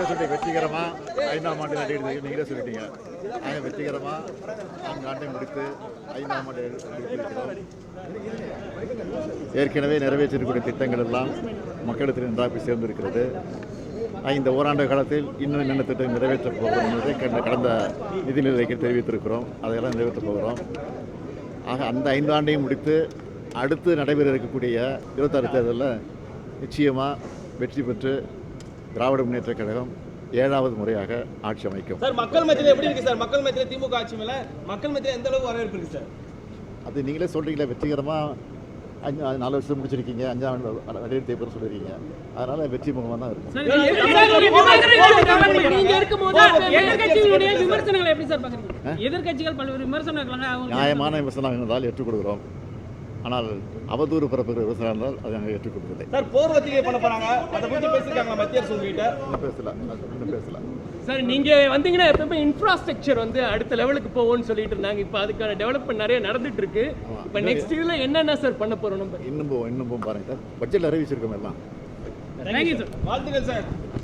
நீங்களே சொல்லிட்டு வெற்றிகரமாக ஐந்தாம் ஆண்டு நடைபெறுது நீங்களே சொல்லிட்டீங்க. நாங்கள் வெற்றிகரமாக நான்கு ஆண்டை முடித்து ஐந்தாம் ஆண்டு ஏற்கனவே நிறைவேற்றிருக்கக்கூடிய திட்டங்கள் எல்லாம் மக்களிடத்தில் நன்றாக போய் சேர்ந்திருக்கிறது. இந்த ஓராண்டு காலத்தில் இன்னும் என்னென்ன திட்டம் நிறைவேற்றப் போகிறோம் என்பதை கடந்த- கடந்த நிதி நிலைக்கு தெரிவித்திருக்கிறோம். அதையெல்லாம் நிறைவேற்றப் போகிறோம். ஆக அந்த ஐந்து ஆண்டையும் முடித்து அடுத்து நடைபெற இருக்கக்கூடிய இருபத்தாறு தேர்தலில் நிச்சயமாக வெற்றி பெற்று திராவிட முன்னேற்றக் கழகம் ஏழாவது முறையாக ஆட்சி அமைக்கும். சார் மக்கள் மத்தியில எப்படி இருக்கு சார்? மக்கள் மத்தியில திமுக ஆட்சி மேல மக்கள் மத்தியில எந்த அளவுக்கு வரவேற்பு இருக்கு சார்? அது நீங்களே சொல்கிறீங்களே வெற்றிகரமாக அஞ்சு நாலு வருஷம் முடிச்சிருக்கீங்க அஞ்சாம் ஆண்டு நடைபெற்ற பேர் சொல்லியிருக்கீங்க அதனால் வெற்றி முகமாக தான் இருக்கும் விமர்சனங்கள் விமர்சனங்களை விமர்சனங்களை நியாயமான விமர்சனம் இருந்தால் ஏற்றுக்கொள்கிறோம். ஆனால் அவதூறு பரப்புகிற விமர்சனம் இருந்தால் அதை நாங்கள் ஏற்றுக்கொள்வதில்லை சார் போர் ஒத்திகை பண்ண போறாங்க அதை பத்தி பேசிருக்காங்க மத்திய அரசு உங்ககிட்ட? பேசல. இன்னும் பேசல. சார் நீங்க வந்தீங்கன்னா எப்பவுமே இன்ஃப்ராஸ்ட்ரக்சர் வந்து அடுத்த லெவலுக்கு போகும்னு சொல்லிட்டு இருந்தாங்க. இப்போ அதுக்கான டெவலப்மெண்ட் நிறைய நடந்துட்டு இருக்கு இப்போ நெக்ஸ்ட் இயர்ல என்னென்ன சார் பண்ண போறோம் நம்ம? இன்னும் இன்னும் பாருங்க சார். பட்ஜெட்டில் அறிவிச்சிருக்கோம் எல்லாம். வாழ்த்துக்கள் சார்.